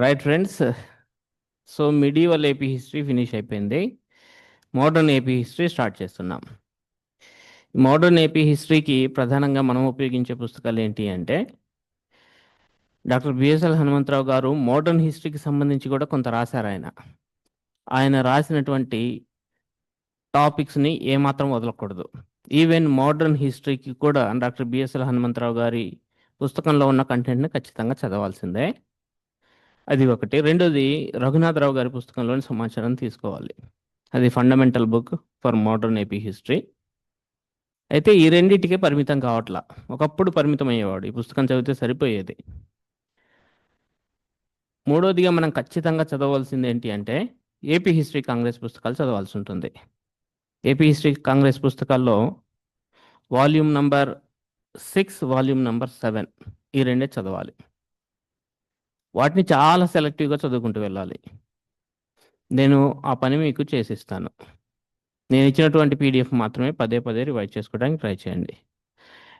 Right friends so medieval AP history finish అయిపోయింది. Modern AP history start చేస్తున్నాం. Modern AP హిస్టరీకి ప్రధానంగా మనం ఉపయోగించే పుస్తకాలు ఏంటి అంటే డాక్టర్ బిఎస్ఎల్ హనుమంతరావు గారు మోడర్న్ హిస్టరీకి సంబంధించి కూడా కొంత రాశారు ఆయన. ఆయన రాసినటువంటి టాపిక్స్ని ఏమాత్రం వదలకూడదు. ఈవెన్ మోడర్న్ హిస్టరీకి కూడా డాక్టర్ బిఎస్ఎల్ హనుమంతరావు గారి పుస్తకంలో ఉన్న కంటెంట్ని ఖచ్చితంగా చదవాల్సిందే. అది ఒకటి. రెండోది రఘునాథరావు గారి పుస్తకంలోని సమాచారం తీసుకోవాలి. అది fundamental book for modern AP history. అయితే ఈ రెండింటికే పరిమితం కావట్లా. ఒకప్పుడు పరిమితం అయ్యేవాడు ఈ పుస్తకం చదివితే సరిపోయేది. మూడోదిగా మనం ఖచ్చితంగా చదవాల్సింది ఏంటి అంటే ఏపీ హిస్టరీ కాంగ్రెస్ పుస్తకాలు చదవాల్సి ఉంటుంది. ఏపీ హిస్టరీ కాంగ్రెస్ పుస్తకాల్లో volume number six volume number seven ఈ రెండే చదవాలి. వాటిని చాలా సెలెక్టివ్గా చదువుకుంటూ వెళ్ళాలి. నేను ఆ పని మీకు చేసిస్తాను. నేను ఇచ్చినటువంటి పీడిఎఫ్ మాత్రమే పదే పదే రివైజ్ చేసుకోవడానికి ట్రై చేయండి.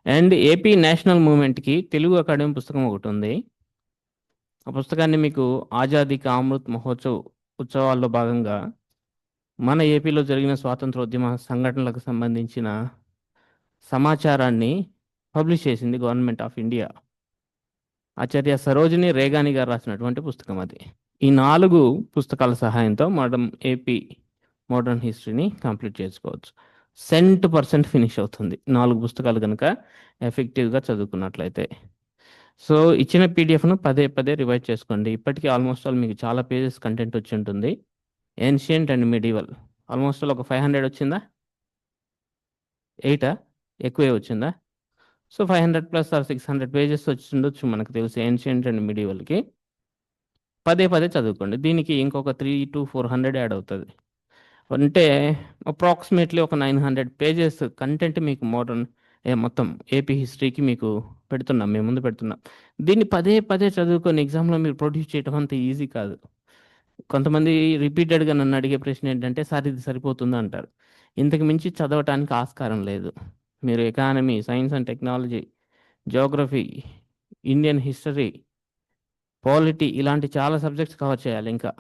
అండ్ ఏపీ నేషనల్ మూమెంట్కి తెలుగు అకాడమీ పుస్తకం ఒకటి ఉంది. ఆ పుస్తకాన్ని మీకు ఆజాదీ కా అమృత్ మహోత్సవ్ ఉత్సవాల్లో భాగంగా మన ఏపీలో జరిగిన స్వాతంత్రోద్యమ సంఘటనలకు సంబంధించిన సమాచారాన్ని పబ్లిష్ చేసింది government of India. Acharya Sarojini Regani garu రాసినటువంటి పుస్తకం అది. ఈ నాలుగు పుస్తకాల సహాయంతో మనం ఏపీ మోడర్న్ హిస్టరీని కంప్లీట్ చేసుకోవచ్చు. సెంట్ పర్సెంట్ ఫినిష్ అవుతుంది. నాలుగు పుస్తకాలు కనుక ఎఫెక్టివ్గా చదువుకున్నట్లయితే. సో ఇచ్చిన పీడిఎఫ్ను పదే పదే రివైజ్ చేసుకోండి. ఇప్పటికీ ఆల్మోస్ట్ ఆల్ మీకు చాలా పేజెస్ కంటెంట్ వచ్చి ఉంటుంది. Ancient and medieval. Almost all ఒక ఫైవ్ హండ్రెడ్ వచ్చిందా? ఎయిటా? ఎక్కువే వచ్చిందా? So five hundred plus or six hundred pages వచ్చి ఉండొచ్చు మనకు తెలిసి ఏన్షియంట్ అండ్ మిడివల్కి పదే పదే చదువుకోండి. దీనికి ఇంకొక three to four hundred add అవుతుంది. అంటే అప్రాక్సిమేట్లీ ఒక నైన్ హండ్రెడ్ పేజెస్ కంటెంట్ మీకు మోడర్న్ ఏ మొత్తం ఏపీ హిస్టరీకి మీకు పెడుతున్నాం మేము ముందు పెడుతున్నాం. దీన్ని పదే పదే చదువుకొని ఎగ్జామ్లో మీరు ప్రొడ్యూస్ చేయడం అంత ఈజీ కాదు. కొంతమంది రిపీటెడ్గా నన్ను అడిగే ప్రశ్న ఏంటంటే సార్ ఇది సరిపోతుందా? అంటారు. ఇంతకు మించి చదవటానికి ఆస్కారం లేదు. మీరు economy science and technology geography Indian history polity ఇలాంటి చాలా సబ్జెక్ట్స్ కవర్ చేయాలి ఇంకా.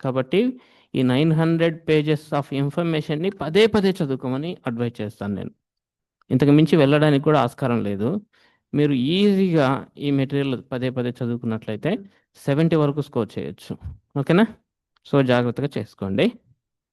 కాబట్టి ఈ నైన్ హండ్రెడ్ పేజెస్ ఆఫ్ ఇన్ఫర్మేషన్ని పదే పదే చదువుకోమని అడ్వైజ్ చేస్తాను నేను. ఇంతకు మించి వెళ్ళడానికి కూడా ఆస్కారం లేదు. మీరు ఈజీగా ఈ మెటీరియల్ పదే పదే చదువుకున్నట్లయితే సెవెంటీ వరకు స్కోర్ చేయొచ్చు. ఓకేనా? సో జాగ్రత్తగా చేసుకోండి.